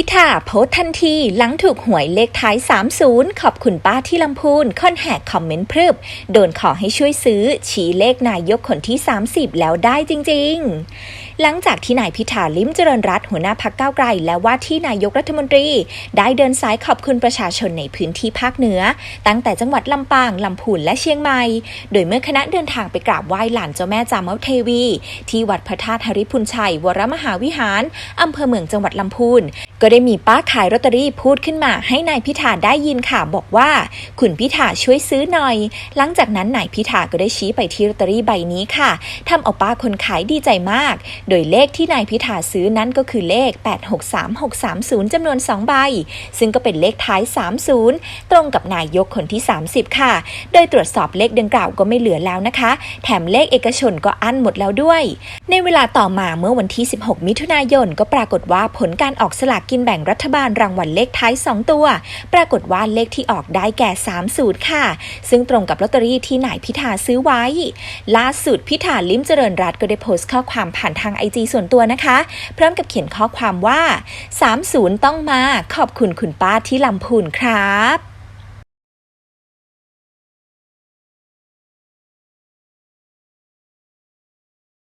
พิธาโพสทันทีหลังถูกหวยเลขท้าย 30 ขอบคุณป้าที่ลำพูนค่อนแหกคอมเมนต์พรึบ โดนขอให้ช่วยซื้อ ชี้เลขนายกคนที่ 30 แล้วได้จริง ๆ หลังจากที่นายพิธาลิ้มเจริญรัตหัวหน้าพักเก้าไกล และว่าที่นายกรัฐมนตรี ได้เดินสายขอบคุณประชาชนในพื้นที่ภาคเหนือ ตั้งแต่จังหวัดลำปางลำพูนและเชียงใหม่ โดยเมื่อคณะเดินทางไปกราบไหว้หลานเจ้าแม่จามเทวี ที่วัดพระธาตุหริพุนชัย วรมหาวิหารอำเภอเมืองจังหวัดลำพูนก็ได้มีป้าขายลอตเตอรี่พูดขึ้นมาให้นายพิธาได้ยินค่ะบอกว่า คุณพิธาช่วยซื้อหน่อย หลังจากนั้นนายพิธาก็ได้ชี้ไปที่ลอตเตอรี่ใบนี้ค่ะทำเอาป้าคนขายดีใจมาก โดยเลขที่นายพิธาซื้อนั้นก็คือเลข 863630จำนวน 2 ใบ ซึ่งก็เป็นเลขท้าย 30 ตรงกับนายกคนที่ 30 ค่ะ โดยตรวจสอบเลขดังกล่าวก็ไม่เหลือแล้วนะคะ แถมเลขเอกชนก็อั้นหมดแล้วด้วย ในเวลาต่อมาเมื่อวันที่ 16 มิถุนายนก็ปรากฏว่าผลการออกสลากกินแบ่งรัฐบาลรางวัลเลขท้าย 2 ตัว ปรากฏว่าเลขที่ออกได้แก่30ค่ะ ซึ่งตรงกับลอตเตอรี่ที่นายพิธาซื้อไว้ ล่าสุดพิธาลิ้มเจริญรัตน์ก็ได้โพสต์ข้อความผ่านทางไอจส่วนตัวนะคะ พร้อมกับเขียนข้อความว่า 30 ต้องมาขอบคุณคุณป้าที่ลำพูนครับ